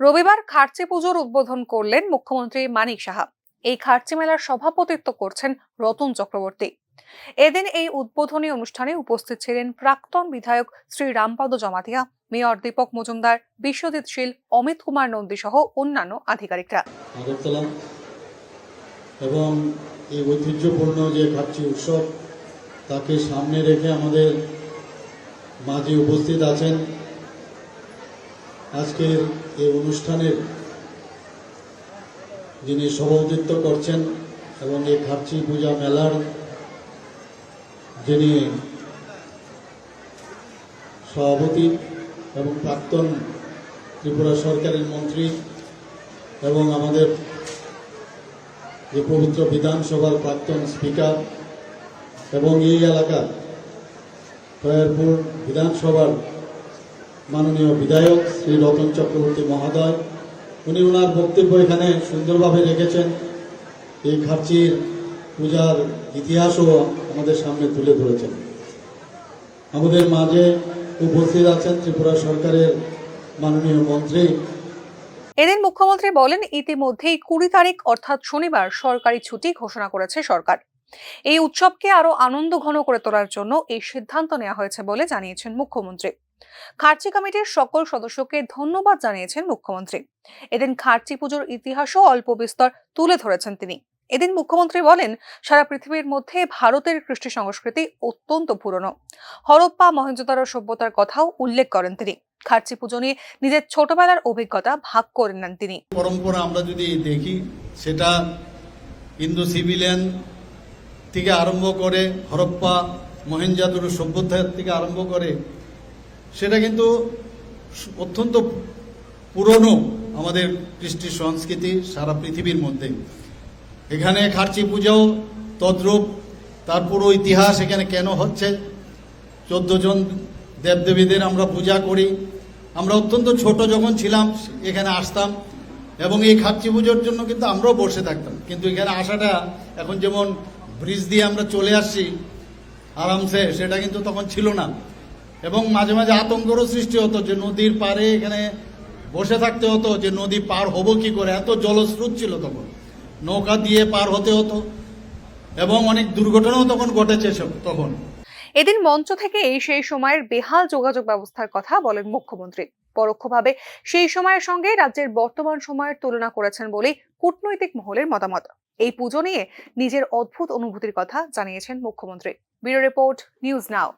রবিবার খার্চি পুজোর উদ্বোধন করলেন মুখ্যমন্ত্রী মানিক সাহা। এই খার্চি মেলার সভাপতিত্ব করছেন রতন চক্রবর্তী। এদিন এই উদ্বোধনী অনুষ্ঠানে উপস্থিত ছিলেন প্রাক্তন বিধায়ক শ্রী রামপদ জমাতিয়া, মেয়র দীপক মজুমদার, বিশ্বজিৎ শীল, অমিত কুমার নন্দী সহ অন্যান্য আধিকারিকরা। এবং এই ঐতিহ্যপূর্ণ যে খাচ্ছি উৎসব, তাকে সামনে রেখে আমাদের মাঝে উপস্থিত আছেন আজকের এই অনুষ্ঠানের যিনি সভাপতিত্ব করছেন এবং এই খাচ্ছি পূজা মেলার যিনি সভাপতি এবং প্রাক্তন ত্রিপুরা সরকারের মন্ত্রী এবং আমাদের যে পবিত্র বিধানসভার প্রাক্তন স্পিকার এবং এই এলাকার খয়ারপুর বিধানসভার মাননীয় বিধায়ক শ্রী রতন চক্রবর্তী মহোদয়, উনি ওনার বক্তব্য এখানে সুন্দরভাবে রেখেছেন। এই খার্চির পূজার ইতিহাসও আমাদের সামনে তুলে ধরেছেন। আমাদের মাঝে উপস্থিত আছেন ত্রিপুরা সরকারের মাননীয় মন্ত্রী। এদিন মুখ্যমন্ত্রী বলেন, ইতিমধ্যেই কুড়ি তারিখ অর্থাৎ শনিবার সরকারি ছুটি ঘোষণা করেছে সরকার। এই উৎসবকে আরও আনন্দ ঘন করে তোলার জন্য এই সিদ্ধান্ত নেওয়া হয়েছে বলে জানিয়েছেন মুখ্যমন্ত্রী। খার্চি কমিটির সকল সদস্যকে ধন্যবাদ জানিয়েছেন মুখ্যমন্ত্রী। এদিন খার্চি পুজোর ইতিহাসও অল্প বিস্তর তুলে ধরেছেন তিনি। এদিন মুখ্যমন্ত্রী বলেন, সারা পৃথিবীর মধ্যে ভারতের কৃষ্টি সংস্কৃতি অত্যন্ত পুরনো। হরপ্পা মহেঞ্জোদারো সভ্যতার কথাও উল্লেখ করেন তিনি। খার্চি পুজো নিয়ে নিজের ছোটবেলার অভিজ্ঞতা ভাগ করে নেন তিনি। পরম্পরা আমরা যদি দেখি, সেটা ইন্দো সিভিলিয়ান থেকে আরম্ভ করে হরপ্পা মহেঞ্জাদুরো সভ্যতার থেকে আরম্ভ করে সেটা কিন্তু অত্যন্ত পুরনো আমাদের কৃষ্টি সংস্কৃতি সারা পৃথিবীর মধ্যে। এখানে খার্চি পূজাও তদ্রূপ, তার পুরো ইতিহাস এখানে কেন হচ্ছে? চোদ্দ জন দেবদেবীদের আমরা পূজা করি। আমরা অত্যন্ত ছোট যখন ছিলাম, এখানে আসতাম এবং এই খাচ্ছি পুজোর জন্য কিন্তু আমরাও বসে থাকতাম। কিন্তু এখানে আসাটা এখন যেমন ব্রিজ দিয়ে আমরা চলে আসছি, আরামসে সেটা কিন্তু তখন ছিল না। এবং মাঝে মাঝে আতঙ্করও সৃষ্টি হতো যে নদীর পাড়ে এখানে বসে থাকতে হতো যে নদী পার হব কি করে। এত জলস্রোত ছিল তখন। নৌকা দিয়ে পার হতে হতো এবং অনেক দুর্ঘটনাও তখন ঘটেছে তখন। এদিন মঞ্চ থেকে এই সেই সময়ের বেহাল যোগাযোগ ব্যবস্থার কথা বলেন মুখ্যমন্ত্রী। পরোক্ষভাবে সেই সময়ের সঙ্গে রাজ্যের বর্তমান সময়ের তুলনা করেছেন বলেই কূটনৈতিক মহলের মতামত। এই পুজো নিয়ে নিজের অদ্ভুত অনুভূতির কথা জানিয়েছেন মুখ্যমন্ত্রী। Bureau report, news now.